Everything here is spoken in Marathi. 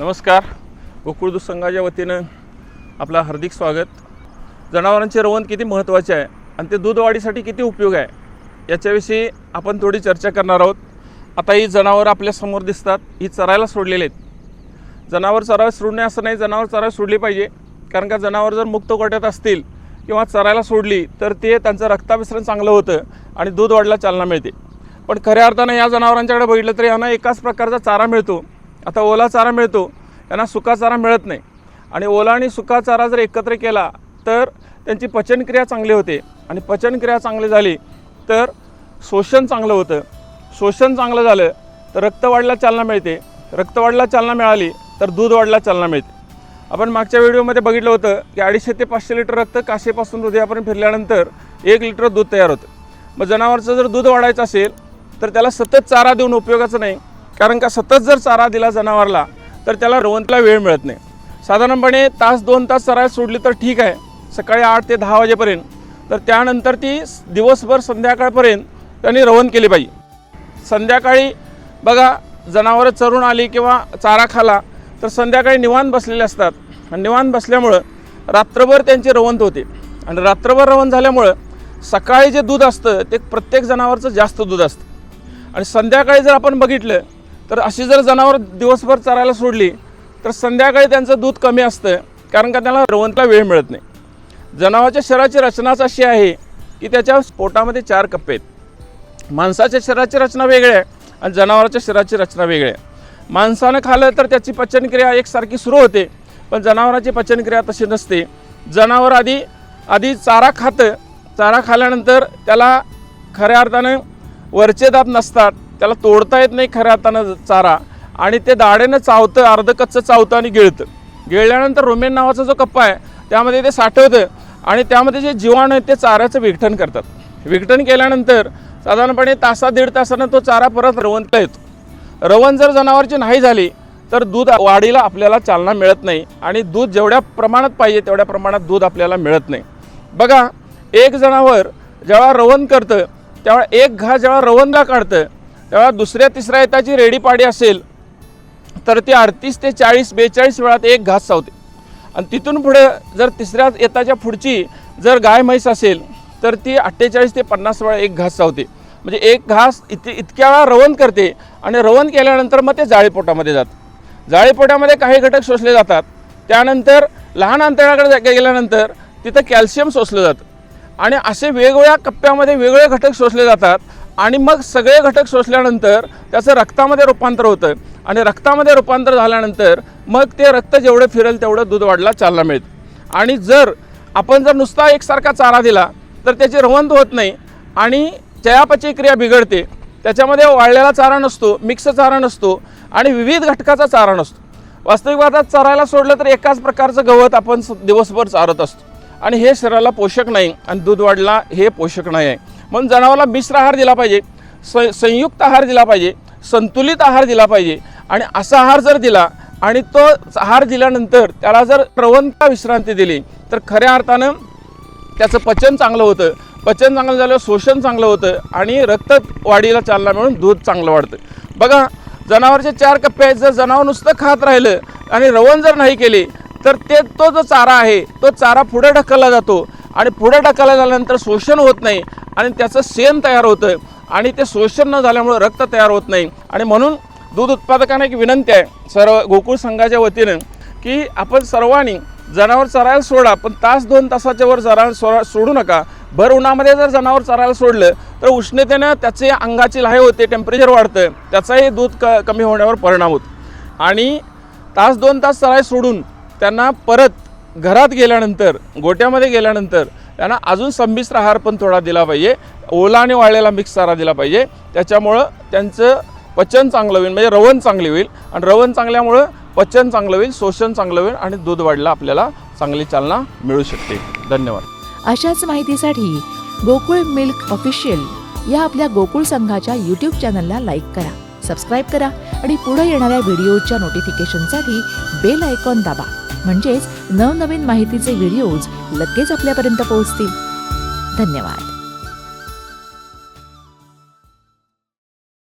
नमस्कार. गोकुळ संघाच्या वतीनं आपलं हार्दिक स्वागत. जनावरांचे रवण किती महत्त्वाचे आहे आणि ते दूध वाढीसाठी किती उपयोग आहे याच्याविषयी आपण थोडी चर्चा करणार आहोत. आता ही जनावरं आपल्यासमोर दिसतात ही चरायला सोडलेली आहेत. जनावर चरायला सोडणे असं नाही जनावर चरायला सोडली पाहिजे. कारण का जनावर जर मुक्त गोट्यात असतील किंवा चरायला सोडली तर ते त्यांचं रक्ताभिसरण चांगलं होतं आणि दूध वाढला चालना मिळते. पण खऱ्या अर्थानं या जनावरांच्याकडे बघितलं तर यांना एकाच प्रकारचा चारा मिळतो. आता ओला चारा मिळतो यांना सुका चारा मिळत नाही. आणि ओला आणि सुका चारा जर एकत्र केला तर त्यांची पचनक्रिया चांगली होते. आणि पचनक्रिया चांगली झाली तर शोषण चांगलं होतं. शोषण चांगलं झालं तर रक्तवाढीला चालना मिळते. रक्तवाढीला चालना मिळाली तर दूध वाढला चालना मिळते. आपण मागच्या व्हिडिओमध्ये बघितलं होतं की अडीचशे ते पाचशे लिटर रक्त काशेपासून हृदयापर्यंत फिरल्यानंतर एक लिटर दूध तयार होतं. मग जनावरचं जर दूध वाढायचं असेल तर त्याला सतत चारा देऊन उपयोगाचं नाही. कारण का सतत जर चारा दिला जनावरला तर त्याला रवंतला वेळ मिळत नाही. साधारणपणे तास दोन तास चरायला सोडली तर ठीक आहे. सकाळी आठ ते दहा वाजेपर्यंत. तर त्यानंतर ती दिवसभर संध्याकाळपर्यंत त्यांनी रवण केली पाहिजे. संध्याकाळी बघा जनावरं चरून आली किंवा चारा खाला तर संध्याकाळी निवांत बसलेले असतात. आणि निवांत बसल्यामुळं रात्रभर त्यांची रवंत होते. आणि रात्रभर रवंत झाल्यामुळं सकाळी जे दूध असतं ते प्रत्येक जनावरचं जास्त दूध असतं. आणि संध्याकाळी जर आपण बघितलं तर अशी जर जनावर दिवसभर चरायला सोडली तर संध्याकाळी त्यांचं दूध कमी असतं कारण का त्याला रवंतला वेळ मिळत नाही. जनावराच्या शरीराची रचनाच अशी आहे की त्याच्या पोटामध्ये चार कप्पे आहेत. माणसाच्या शरीराची रचना वेगळी आहे आणि जनावराच्या शरीराची रचना वेगळी आहे. माणसानं खाल्लं तर त्याची पचनक्रिया एकसारखी सुरू होते पण जनावराची पचनक्रिया तशी नसते. जनावर आधी आधी चारा खातं चारा खाल्ल्यानंतर त्याला खऱ्या अर्थानं वरचे दात नसतात त्याला तोडता येत नाही खऱ्या अर्थानं चारा. आणि ते दाढेनं चावतं अर्ध कच्चं चावतं आणि गिळतं. गिळल्यानंतर रोमेन नावाचा जो कप्पा आहे त्यामध्ये ते साठवतं आणि त्यामध्ये जे जीवाणू आहेत ते चाऱ्याचं विघटन करतात. विघटन केल्यानंतर साधारणपणे तासा दीड तासानं तो चारा परत रवंतला येतो. रवण जर जनावरची नाही झाली तर दूध वाढीला आपल्याला चालना मिळत नाही आणि दूध जेवढ्या प्रमाणात पाहिजे तेवढ्या प्रमाणात दूध आपल्याला मिळत नाही. बघा एक जनावर जेव्हा रवण करतं तेव्हा एक घा जेव्हा रवणला काढतं तेव्हा दुसऱ्या तिसऱ्या येताची रेडी पाडी असेल तर ती अडतीस ते चाळीस बेचाळीस वेळात एक घास चावते. आणि तिथून पुढे जर तिसऱ्या येताच्या पुढची जर गाय म्हैस असेल तर ती अठ्ठेचाळीस ते पन्नास वेळा एक घास चावते. म्हणजे एक घास इत इतक्या वेळा रवण करते आणि रवण केल्यानंतर मग ते जाळीपोटामध्ये जातं. जाळीपोटामध्ये काही घटक शोषले जातात. त्यानंतर लहान अंतराकडे गेल्यानंतर तिथं कॅल्शियम शोषलं जातं. आणि असे वेगवेगळ्या कप्प्यामध्ये वेगवेगळे घटक शोषले जातात. आणि मग सगळे घटक शोषल्यानंतर त्याचं रक्तामध्ये रूपांतर होतं. आणि रक्तामध्ये रूपांतर झाल्यानंतर मग ते रक्त जेवढं फिरेल तेवढं दूध वाढला चालना मिळतं. आणि जर आपण जर नुसता एकसारखा चारा दिला तर त्याची रवंत होत नाही आणि चयापचय क्रिया बिघडते. त्याच्यामध्ये वाळलेला चारा नसतो मिक्स चारा नसतो आणि विविध घटकाचा चारा नसतो. वास्तविकवादात चारायला सोडलं तर एकाच प्रकारचं गवत आपण स- दिवसभर चारत असतो. आणि हे शरीराला पोषक नाही आणि दूध वाढला हे पोषक नाही आहे. म्हणून जनावराला मिश्र आहार दिला पाहिजे स संयुक्त आहार दिला पाहिजे संतुलित आहार दिला पाहिजे आणि असा आहार जर दिला आणि तो आहार दिल्यानंतर त्याला जर प्रवंत विश्रांती दिली तर खऱ्या अर्थानं त्याचं पचन चांगलं होतं. पचन चांगलं झाल्यावर शोषण चांगलं होतं आणि रक्त वाढीला चालना मिळून दूध चांगलं वाढतं. बघा जनावरचे चार कप्पे आहेत. जर जनावर नुसतं खात राहिलं आणि रवण जर नाही केली तर ते तो जो चारा आहे तो चारा पुढे ढकलला जातो. आणि पुढे टाकायला झाल्यानंतर शोषण होत नाही आणि त्याचं सेन तयार होतं आणि ते शोषण न झाल्यामुळे रक्त तयार होत नाही. आणि म्हणून दूध उत्पादकांना एक विनंती आहे सर्व गोकुळ संघाच्या वतीनं की आपण सर्वांनी जनावर चरायला सोडा पण तास दोन तासाच्या वर जरा सोडा सोडू नका. भर उन्हामध्ये जर जनावर चरायला सोडलं तर उष्णतेनं त्याचे अंगाची लाहे होते टेम्परेचर वाढतं त्याचाही दूध क कमी होण्यावर परिणाम होतो. आणि तास दोन तास चरायला सोडून त्यांना परत घरात गेल्यानंतर गोट्यामध्ये गेल्यानंतर त्यांना अजून संमिश्र आहार पण थोडा दिला पाहिजे. ओला आणि वाळलेला मिक्स चारा दिला पाहिजे. त्याच्यामुळं त्यांचं पचन चांगलं होईल म्हणजे रवण चांगली होईल. आणि रवण चांगल्यामुळं पचन चांगलं होईल शोषण चांगलं होईल आणि दूध वाढला आपल्याला चांगली चालना मिळू शकते. धन्यवाद. अशाच माहितीसाठी गोकुळ मिल्क ऑफिशियल या आपल्या गोकुळ संघाच्या यूट्यूब चॅनलला लाईक करा सबस्क्राईब करा आणि पुढे येणाऱ्या व्हिडिओच्या नोटिफिकेशनसाठी बेल आयकॉन दाबा. म्हणजेच नवनवीन माहितीचे व्हिडिओज लगेच आपल्यापर्यंत पोहोचतील. धन्यवाद.